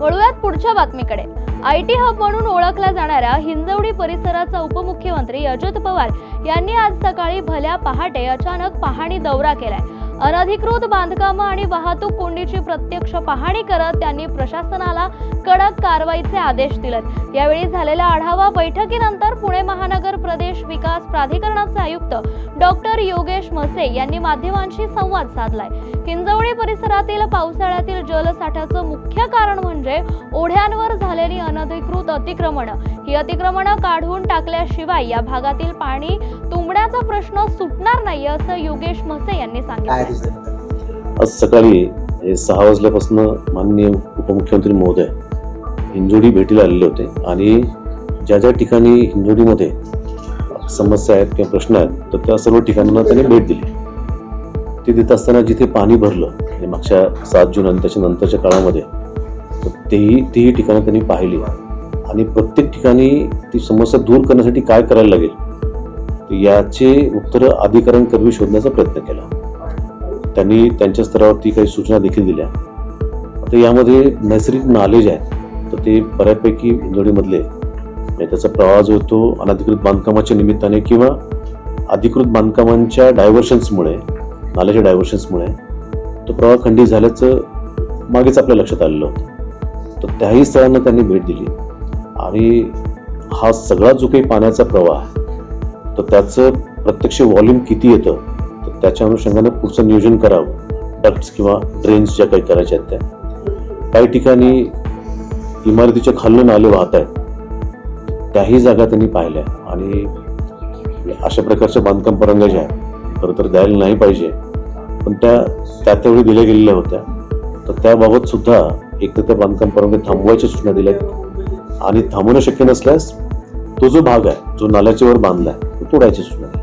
वळूयात पुढच्या बातमीकडे. I T hub म्हणून ओळखल्या जाणाऱ्या हिंजवडी परिसराचा उपमुख्यमंत्री अजित पवार यांनी आज सकाळी भल्या पहाटे अचानक पाहणी दौरा केलाय. अनधिकृत बांधकामं आणि वाहतूक कोंडीची प्रत्यक्ष पाहणी करत त्यांनी प्रशासनाला कडक कारवाईचे आदेश दिलेत. यावेळी झालेल्या आढावा बैठकीनंतर पुणे महानगर प्रदेश विकास प्राधिकरणाचे आयुक्त डॉक्टर योगेश मसे यांनी माध्यमांशी संवाद साधलाय. हिंजवडी परिसरातील पावसाळ्यातील जलसाठ्याचं मुख्य कारण म्हणजे ओढ्यांवर झालेली अन अतिक्रमणं. ही अतिक्रमणं काढून टाकल्याशिवाय या भागातील पाणी तुंबण्याचा प्रश्न सुटणार नाही असं योगेश मसे यांनी सांगितलं. आज सकाळी हे सहा वाजल्यापासून माननीय उपमुख्यमंत्री महोदय हिंजोडी भेटीला आलेले होते आणि ज्या ज्या ठिकाणी हिंजोडीमध्ये समस्या आहेत किंवा प्रश्न आहेत तर त्या सर्व ठिकाणांना त्यांनी भेट दिली. ते देत असताना जिथे पाणी भरलं म्हणजे मागच्या सात जून आणि त्याच्या नंतरच्या काळामध्ये तर तेही तीही ठिकाणं त्यांनी पाहिली. आणि प्रत्येक ठिकाणी ती समस्या दूर करण्यासाठी काय करायला लागेल? तर याचे उत्तर अधिकरण कर्मी शोधण्याचा प्रयत्न केला. त्यांनी त्यांच्या स्तरावरती काही सूचना देखील दिल्या. आता यामध्ये नैसर्गिक नाले जे तर ते बऱ्यापैकी हिंजवडीमधले म्हणजे त्याचा प्रवाह जो होतो अनधिकृत बांधकामाच्या निमित्ताने किंवा अधिकृत बांधकामांच्या डायव्हर्शन्समुळे नाल्याच्या डायव्हर्शन्समुळे तो प्रवाह खंडित झाल्याचं मागेच आपल्या लक्षात आलेलं होतं. तर त्याही स्थळांना त्यांनी भेट दिली. आणि हा सगळा जो काही पाण्याचा प्रवाह आहे तर त्याचं प्रत्यक्ष व्हॉल्यूम किती येतं? तर त्याच्या अनुषंगाने पुढचं नियोजन करावं. डक्ट्स किंवा ड्रेन्स ज्या काही करायच्या आहेत त्या. काही ठिकाणी इमारतीच्या खालून नाले वाहत आहेत. त्याही जागा त्यांनी पाहिल्या आणि अशा प्रकारच्या बांधकाम परवानग्या ज्या आहेत. खरं तर द्यायला नाही पाहिजे. पण त्या त्या त्यावेळी दिल्या गेलेल्या होत्या. तर त्याबाबत सुद्धा एक तर त्या बांधकाम परवानग्या थांबवायच्या सूचना दिल्या आणि थांबवणं शक्य नसल्यास तो जो भाग आहे जो नाल्याच्या वर बांधला आहे तो तोडायची सूचना.